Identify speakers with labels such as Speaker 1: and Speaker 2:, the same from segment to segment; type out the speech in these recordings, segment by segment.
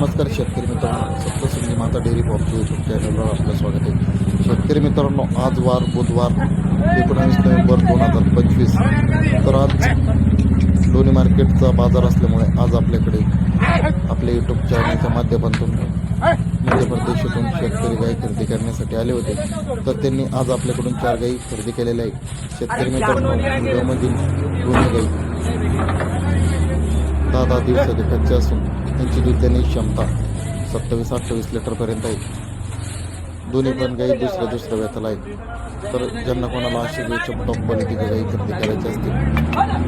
Speaker 1: नमस्कार शेतकरी मित्रांनो. सप्तसंगी माता डेअरी पॉपच्या यूट्यूब चॅनलवर आपलं स्वागत आहे. शेतकरी मित्रांनो आज वार बुधवार एकोणावीस नोव्हेंबर दोन हजार पंचवीस. तर आज लोणी मार्केटचा बाजार असल्यामुळे आज आपल्याकडे आपल्या यूट्यूब चॅनलच्या माध्यमातून मध्य प्रदेशातून शेतकरी गाई खरेदी करण्यासाठी आले होते. तर त्यांनी आज आपल्याकडून चार गाई खरेदी केलेल्या आहेत. शेतकरी मित्रांनो गावमधील दोन्ही गाई. दहा दहा दिवसाचे कच्चे असून त्यांची दूध देण्याची क्षमता सत्तावीस अठ्ठावीस लिटरपर्यंत आहे. दोन्ही पण गाई दुसऱ्या दुसऱ्या व्यथाला आहेत. तर ज्यांना कोणाला अशी गाईच्या टॉप क्वालिटीच्या गाई खरेदी करायची असतील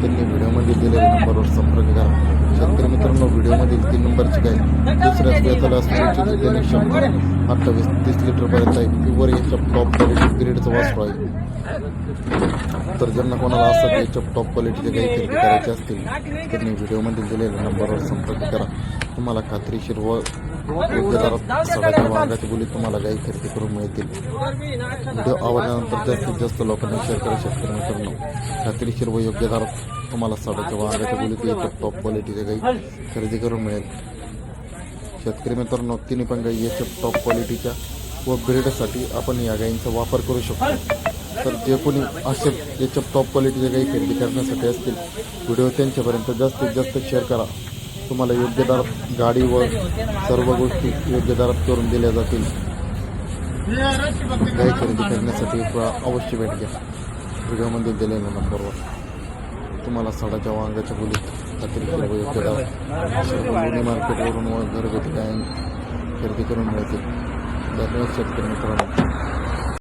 Speaker 1: त्यांनी व्हिडिओमध्ये दिलेल्या नंबरवर संपर्क करा. शेतकरी मित्रांनो व्हिडिओमधील तीन नंबरची गाय दुसऱ्याच व्यथाला असून त्यांची दूध क्षमता अठ्ठावीस तीस लिटरपर्यंत आहे. प्युअर याच्या टॉप क्वालिटी पिरियडचं वासरू आहे. तर ज्यांना कोणाला असं याच्या टॉप क्वालिटीचे काही खरेदी करायचे असतील त्यांनी व्हिडिओमधील दिलेल्या नंबरवर संपर्क करा. तुम्हाला खात्रीशीर व योग्य दरात सगळ्या वांगाच्या बोली तुम्हाला गाई खरेदी करून मिळतील. व्हिडिओ आवडल्यानंतर जास्तीत जास्त लोकांना शेअर करा शेतकरी मित्रांनो. खात्रीशीर व योग्य दरात तुम्हाला साडेच्या वांगाच्या बोलीत टॉप क्वालिटीच्या गाई खरेदी करून मिळेल. शेतकरी मित्रांनो तिन्ही पण गाई याच्या टॉप क्वालिटीच्या व ब्रीडसाठी आपण या गायींचा वापर करू शकतो. तर जे कोणी असे याच्या टॉप क्वालिटीच्या गाई खरेदी करण्यासाठी असतील व्हिडिओ त्यांच्यापर्यंत जास्तीत जास्त शेअर करा. तुम्हाला योग्य दरात गाडी व सर्व गोष्टी योग्य दरात करून दिल्या जातील. गाई खरेदी करण्यासाठी अवश्य भेट घ्या व्हिडिओमध्ये दिलेल्या नंबरवर तुम्हाला सडाच्या वांग्याच्या बोलीत खात्री व योग्य दरात सर्व लोणी मार्केटवरून व घरगुती काय खरेदी करून मिळतील धन्यवाद शेतकरी मित्रांनो.